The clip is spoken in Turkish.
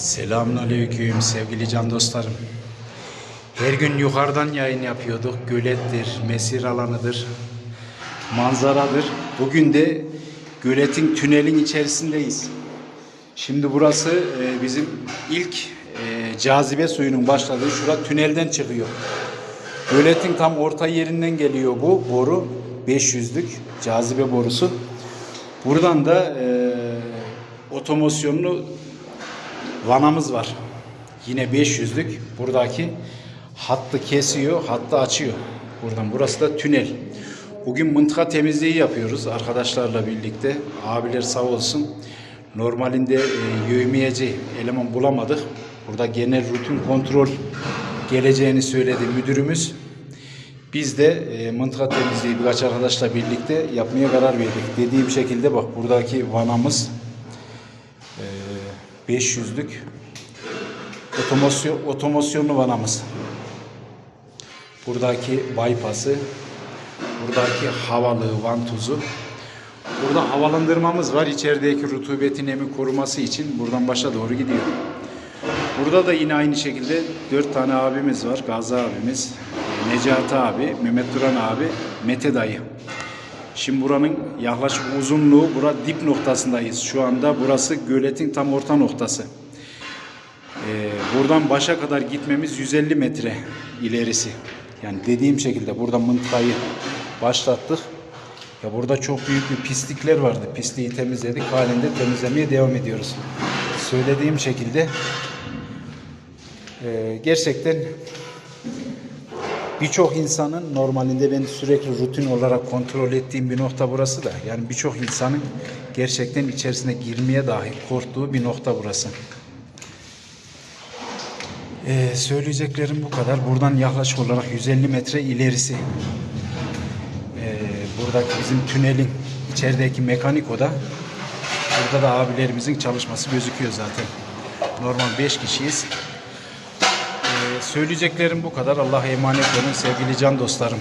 Selamünaleyküm sevgili can dostlarım. Her gün yukarıdan yayın yapıyorduk. Gölettir, mesir alanıdır, manzaradır. Bugün de göletin tünelin içerisindeyiz. Şimdi burası e, bizim ilk e, cazibe suyunun başladığı şura tünelden çıkıyor. Göletin tam orta yerinden geliyor bu boru. 500'lük cazibe borusu. Buradan da e, otomosyonlu vanamız var. Yine 500'lük. Buradaki hattı kesiyor, hattı açıyor. Buradan burası da tünel. Bugün mıntıka temizliği yapıyoruz arkadaşlarla birlikte. Abiler sağ olsun. Normalinde e, yövmeyeci eleman bulamadık. Burada genel rutin kontrol geleceğini söyledi müdürümüz. Biz de e, mıntıka temizliği birkaç arkadaşla birlikte yapmaya karar verdik. Dediğim şekilde bak buradaki vanamız 500'lük otomasyon, otomasyonlu vanamız. Buradaki bypass'ı, buradaki havalı vantuzu. Burada havalandırmamız var. İçerideki rutubeti nemi koruması için buradan başa doğru gidiyor. Burada da yine aynı şekilde dört tane abimiz var. Gazi abimiz, Necati abi, Mehmet Duran abi, Mete dayı. Şimdi buranın yaklaşık uzunluğu, bura dip noktasındayız. Şu anda burası göletin tam orta noktası. Ee, buradan başa kadar gitmemiz 150 metre ilerisi. Yani dediğim şekilde burada mıntıkayı başlattık. Ya burada çok büyük bir pislikler vardı. Pisliği temizledik. Halinde temizlemeye devam ediyoruz. Söylediğim şekilde e, gerçekten birçok insanın normalinde ben sürekli rutin olarak kontrol ettiğim bir nokta burası da. Yani birçok insanın gerçekten içerisine girmeye dahi korktuğu bir nokta burası. Ee, söyleyeceklerim bu kadar. Buradan yaklaşık olarak 150 metre ilerisi. Ee, buradaki bizim tünelin içerideki mekanik oda. Burada da abilerimizin çalışması gözüküyor zaten. Normal 5 kişiyiz. Söyleyeceklerim bu kadar. Allah'a emanet olun sevgili can dostlarım.